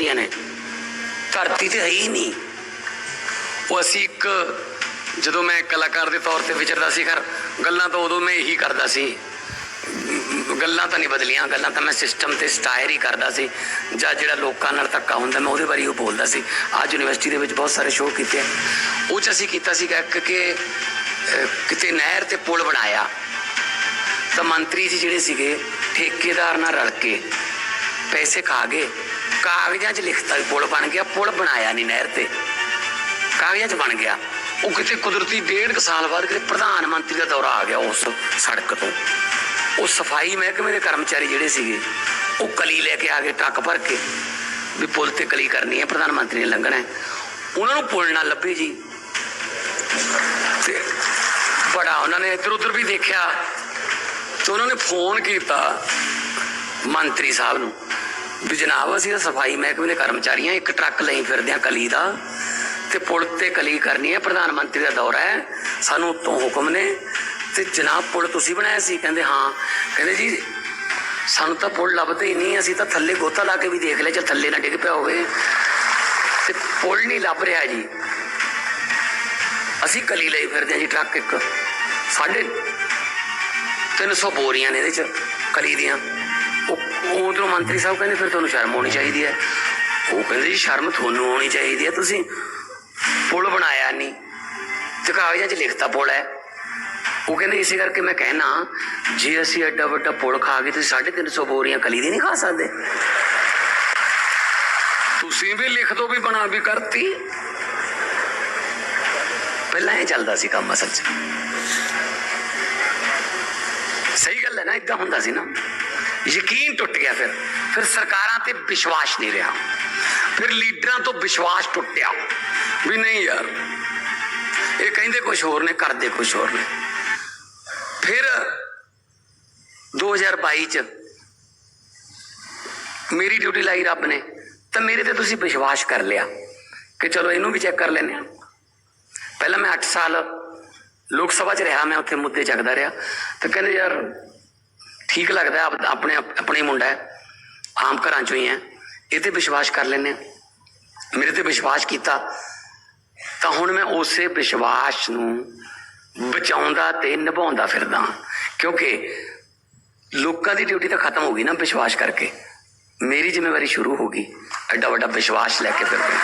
ਜਾਂਦੀਆਂ ਨੇ। ਧਰਤੀ ਤੇ ਹੈ ਹੀ ਨਹੀਂ। ਉਹ ਅਸੀਂ ਇੱਕ, ਜਦੋਂ ਮੈਂ ਕਲਾਕਾਰ ਦੇ ਤੌਰ ਤੇ ਵਿਚਰਦਾ ਸੀ ਕਰ ਗੱਲਾਂ ਤਾਂ ਉਦੋਂ ਮੈਂ ਇਹੀ ਕਰਦਾ ਸੀ। ਗੱਲਾਂ ਤਾਂ ਨਹੀਂ ਬਦਲੀਆਂ, ਗੱਲਾਂ ਤਾਂ ਮੈਂ ਸਿਸਟਮ ਤੇ ਸਟਾਇਰ ਹੀ ਕਰਦਾ ਸੀ। ਜਾਂ ਜਿਹੜਾ ਲੋਕਾਂ ਨਾਲ ਧੱਕਾ ਹੁੰਦਾ, ਮੈਂ ਉਹਦੇ ਬਾਰੇ ਉਹ ਬੋਲਦਾ ਸੀ। ਅੱਜ ਯੂਨੀਵਰਸਿਟੀ ਦੇ ਵਿੱਚ ਬਹੁਤ ਸਾਰੇ ਸ਼ੋਅ ਕੀਤੇ ਉਹ ਚ ਅਸੀਂ ਕੀਤਾ ਸੀ ਕਿ ਕਿਤੇ ਨਹਿਰ ਤੇ ਪੁਲ ਬਣਾਇਆ। ਤਾਂ ਮੰਤਰੀ ਜੀ ਜਿਹੜੇ ਸੀਗੇ, ਠੇਕੇਦਾਰ ਨਾਲ ਰਲ ਕੇ ਪੈਸੇ ਖਾ ਗਏ। ਕਾਗਜ਼ਾਂ 'ਚ ਲਿਖਤਾ ਵੀ ਪੁਲ ਬਣ ਗਿਆ, ਪੁਲ ਬਣਾਇਆ ਨਹੀਂ ਨਹਿਰ ਤੇ। ਕਾਗਜ਼ਾਂ 'ਚ ਬਣ ਗਿਆ। ਉਹ ਕਿਤੇ ਕੁਦਰਤੀ ਡੇਢ ਕੁ ਸਾਲ ਬਾਅਦ ਕਿਤੇ ਪ੍ਰਧਾਨ ਮੰਤਰੀ ਦਾ ਦੌਰਾ ਆ ਗਿਆ ਉਸ ਸੜਕ ਤੋਂ। ਉਹ ਸਫ਼ਾਈ ਮਹਿਕਮੇ ਦੇ ਕਰਮਚਾਰੀ ਜਿਹੜੇ ਸੀਗੇ, ਉਹ ਕਲੀ ਲੈ ਕੇ ਆ ਗਏ ਟਰੱਕ ਭਰ ਕੇ, ਵੀ ਪੁਲ ਤੇ ਕਲੀ ਕਰਨੀ ਹੈ, ਪ੍ਰਧਾਨ ਮੰਤਰੀ ਨੇ ਲੰਘਣਾ ਹੈ। ਉਹਨਾਂ ਨੂੰ ਪੁਲ ਨਾ ਲੱਭੇ ਜੀ। ਤੇ ਬੜਾ ਉਹਨਾਂ ਨੇ ਇੱਧਰ ਉੱਧਰ ਵੀ ਦੇਖਿਆ, ਤੇ ਉਹਨਾਂ ਨੇ ਫੋਨ ਕੀਤਾ ਮੰਤਰੀ ਸਾਹਿਬ ਨੂੰ। ਵੀ ਜਨਾਬ, ਅਸੀਂ ਤਾਂ ਸਫ਼ਾਈ ਮਹਿਕਮੇ ਦੇ ਕਰਮਚਾਰੀ ਹਾਂ ਇੱਕ ਟਰੱਕ ਲਈ ਫਿਰਦੇ ਹਾਂ ਕਲੀ ਦਾ ਤੇ ਪੁਲ ਤੇ ਕਲੀ ਕਰਨੀ ਹੈ, ਪ੍ਰਧਾਨ ਮੰਤਰੀ ਦਾ ਦੌਰਾ ਹੈ, ਸਾਨੂੰ ਉੱਤੋਂ ਹੁਕਮ ਨੇ ਤੇ ਜਨਾਬ, ਪੁਲ ਤੁਸੀਂ ਬਣਾਇਆ ਸੀ? ਕਹਿੰਦੇ ਹਾਂ। ਕਹਿੰਦੇ ਜੀ, ਸਾਨੂੰ ਤਾਂ ਪੁਲ ਲੱਭਦੇ ਹੀ ਨਹੀਂ, ਅਸੀਂ ਤਾਂ ਥੱਲੇ ਗੋਤਾ ਲਾ ਕੇ ਵੀ ਦੇਖ ਲਿਆ ਜੇ ਥੱਲੇ ਨਾ ਡਿੱਗ ਪਿਆ ਹੋਵੇ। ਤੇ ਪੁਲ ਨਹੀਂ ਲੱਭ ਰਿਹਾ ਜੀ। ਅਸੀਂ ਕਲੀ ਲਈ ਫਿਰਦੇ ਹਾਂ ਜੀ, ਟਰੱਕ ਇੱਕ। ਸਾਢੇ 300 ਬੋਰੀਆਂ ਨੇ ਇਹਦੇ ਚ, ਕਲੀ ਦੀਆਂ। ਉਧਰੋਂ ਮੰਤਰੀ ਸਾਹਿਬ ਕਹਿੰਦੇ ਫਿਰ ਤੁਹਾਨੂੰ ਸ਼ਰਮ ਆਉਣੀ ਚਾਹੀਦੀ ਹੈ। ਉਹ ਕਹਿੰਦੇ ਜੀ ਸ਼ਰਮ ਤੁਹਾਨੂੰ ਆਉਣੀ ਚਾਹੀਦੀ ਹੈ, ਤੁਸੀਂ ਪੁਲ ਬਣਾਇਆ ਨਹੀਂ। ਤੇ ਕਾਗਜ਼ਾਂ 'ਚ ਲਿਖਤਾ ਪੁਲ ਹੈ। ਉਹ ਕਹਿੰਦੇ ਇਸੇ ਕਰਕੇ ਮੈਂ ਕਹਿਣਾ, ਜੇ ਅਸੀਂ ਐਡਾ ਵੱਡਾ ਪੁਲ ਖਾ ਗਏ ਤੁਸੀਂ 350 ਬੋਰੀਆਂ ਕਲੀ ਦੀ ਨਹੀਂ ਖਾ ਸਕਦੇ। ਤੁਸੀਂ ਵੀ ਲਿਖ ਦੋ ਵੀ ਬਣਾ ਵੀ ਕਰਤੀ। ਪਹਿਲਾਂ ਇਹ ਚੱਲਦਾ ਸੀ ਕੰਮ ਅਸਲ 'ਚ। ਸਹੀ ਗੱਲ ਹੈ ਨਾ ਇਦਾਂ ਹੁੰਦਾ ਸੀ ਨਾ। ਯਕੀਨ ਟੁੱਟ ਗਿਆ ਫਿਰ। ਫਿਰ ਸਰਕਾਰਾਂ ਤੇ ਵਿਸ਼ਵਾਸ ਨਹੀਂ ਰਿਹਾ। ਫਿਰ ਲੀਡਰਾਂ ਤੋਂ ਵਿਸ਼ਵਾਸ ਟੁੱਟਿਆ। ਵੀ ਨਹੀਂ ਯਾਰ, ਇਹ ਕਹਿੰਦੇ ਕੁਝ ਹੋਰ ਨੇ, ਕਰਦੇ ਕੁਝ ਹੋਰ ਨੇ। ਫਿਰ 2022 ਚ ਮੇਰੀ ਡਿਊਟੀ ਲਾਈ ਰੱਬ ਨੇ, ਤਾਂ ਮੇਰੇ ਤੇ ਤੁਸੀਂ ਵਿਸ਼ਵਾਸ ਕਰ ਲਿਆ ਕਿ ਚਲੋ ਇਹਨੂੰ ਵੀ ਚੈੱਕ ਕਰ ਲੈਂਦੇ ਹਾਂ। ਪਹਿਲਾਂ ਮੈਂ 8 ਸਾਲ ਲੋਕ ਸਭਾ 'ਚ ਰਿਹਾ, ਮੈਂ ਉੱਥੇ ਮੁੱਦੇ ਚੱਕਦਾ ਰਿਹਾ। ਤਾਂ ਕਹਿੰਦੇ ਯਾਰ ਠੀਕ ਲੱਗਦਾ ਆਪਣੇ ਆਪਣੇ ਹੀ ਮੁੰਡਾ ਹੈ। ਆਮ ਘਰਾਂ ਚੋਂ ਹੀ ਹੈ। ਇਹ ਤੇ ਵਿਸ਼ਵਾਸ ਕਰ ਲੈਂਦੇ ਹਾਂ। ਮੇਰੇ ਤੇ ਵਿਸ਼ਵਾਸ ਕੀਤਾ। ਤਾਂ ਹੁਣ ਮੈਂ ਉਸੇ ਵਿਸ਼ਵਾਸ ਨੂੰ ਬਚਾਉਂਦਾ ਤੇ ਨਿਭਾਉਂਦਾ ਫਿਰਦਾ ਕਿਉਂਕਿ ਲੋਕਾਂ ਦੀ ਡਿਊਟੀ ਤਾਂ ਖਤਮ ਹੋ ਗਈ ਨਾ ਵਿਸ਼ਵਾਸ ਕਰਕੇ। ਮੇਰੀ ਜ਼ਿੰਮੇਵਾਰੀ ਸ਼ੁਰੂ ਹੋ ਗਈ। ਐਡਾ ਵੱਡਾ ਵਿਸ਼ਵਾਸ ਲੈ ਕੇ ਫਿਰਦੇ